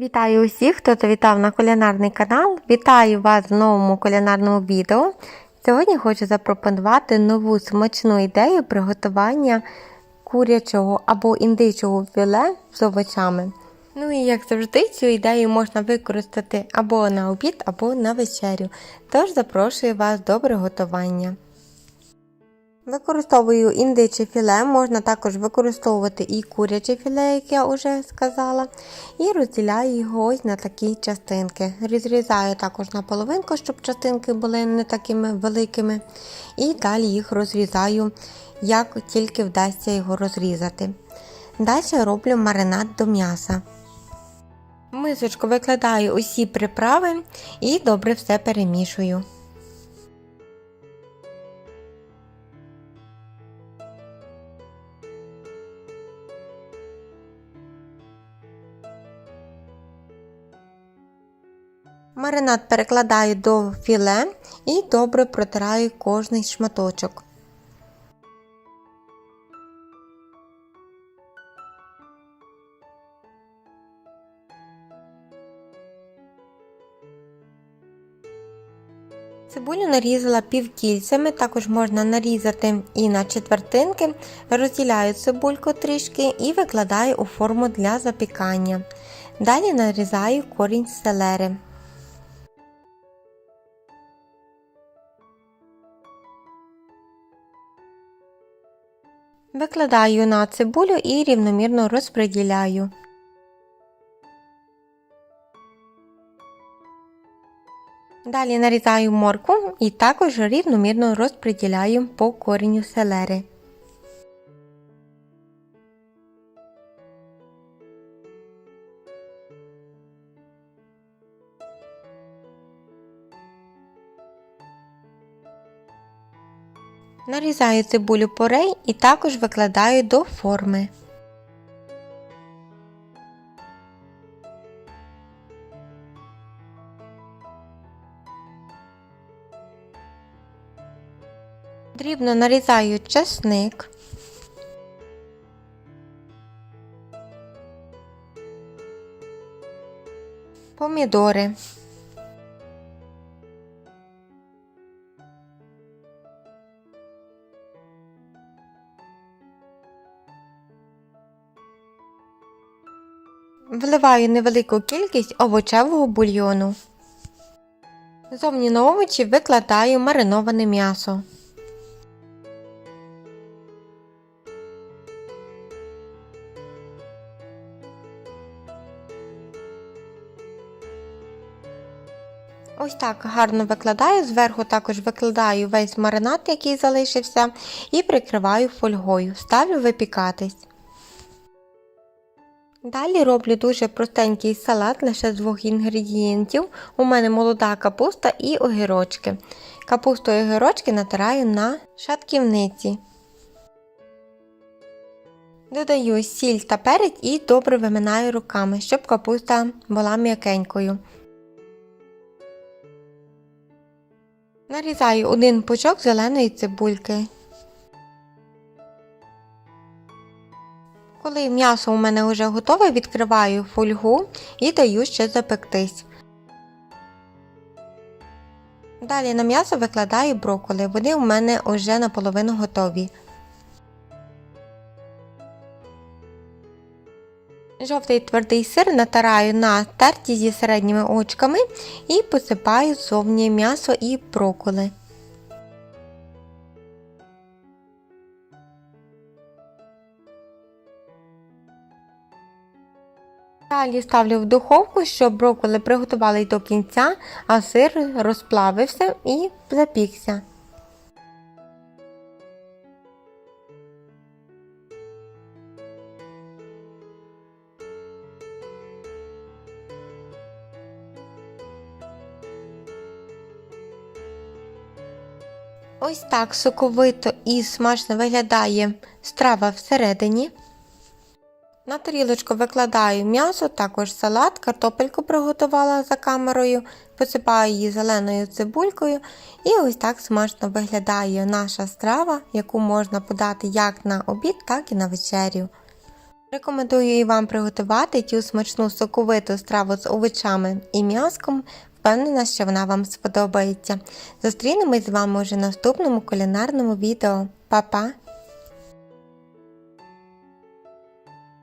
Вітаю усіх, хто завітав на кулінарний канал. Вітаю вас в новому кулінарному відео. Сьогодні хочу запропонувати нову смачну ідею приготування курячого або індичого філе з овочами. Ну і як завжди, цю ідею можна використати або на обід, або на вечерю. Тож запрошую вас до приготування. Використовую індиче філе, можна також використовувати і куряче філе, як я вже сказала, і розділяю його ось на такі частинки. Розрізаю також на половинку, щоб частинки були не такими великими. І далі їх розрізаю, як тільки вдасться його розрізати. Далі роблю маринад до м'яса. В мисочку викладаю усі приправи і добре все перемішую. Маринад перекладаю до філе і добре протираю кожний шматочок. Цибулю нарізала півкільцями, також можна нарізати і на четвертинки. Розділяю цибульку трішки і викладаю у форму для запікання. Далі нарізаю корінь селери. Викладаю на цибулю і рівномірно розподіляю. Далі нарізаю моркву і також рівномірно розподіляю по кореню селери. Нарізаю цибулю порей і також викладаю до форми. Дрібно нарізаю чесник. Помідори. Вливаю невелику кількість овочевого бульйону. Зовні на овочі викладаю мариноване м'ясо. Ось так гарно викладаю, зверху також викладаю весь маринад, який залишився, і прикриваю фольгою. Ставлю випікатись. Далі роблю дуже простенький салат лише з двох інгредієнтів. У мене молода капуста і огірочки. Капусту і огірочки натираю на шатківниці. Додаю сіль та перець і добре виминаю руками, щоб капуста була м'якенькою. Нарізаю один пучок зеленої цибульки. Коли м'ясо у мене вже готове, відкриваю фольгу і даю ще запектись. Далі на м'ясо викладаю брокколи, вони у мене вже наполовину готові. Жовтий твердий сир натираю на терті зі середніми очками і посипаю зовні м'ясо і брокколи. Далі ставлю в духовку, щоб брокколи приготували до кінця, а сир розплавився і запікся. Ось так соковито і смачно виглядає страва всередині. На тарілочку викладаю м'ясо, також салат, картопельку приготувала за камерою, посипаю її зеленою цибулькою. І ось так смачно виглядає наша страва, яку можна подати як на обід, так і на вечерю. Рекомендую і вам приготувати цю смачну соковиту страву з овочами і м'яском. Впевнена, що вона вам сподобається. Зустрінемось з вами уже в наступному кулінарному відео. Па-па!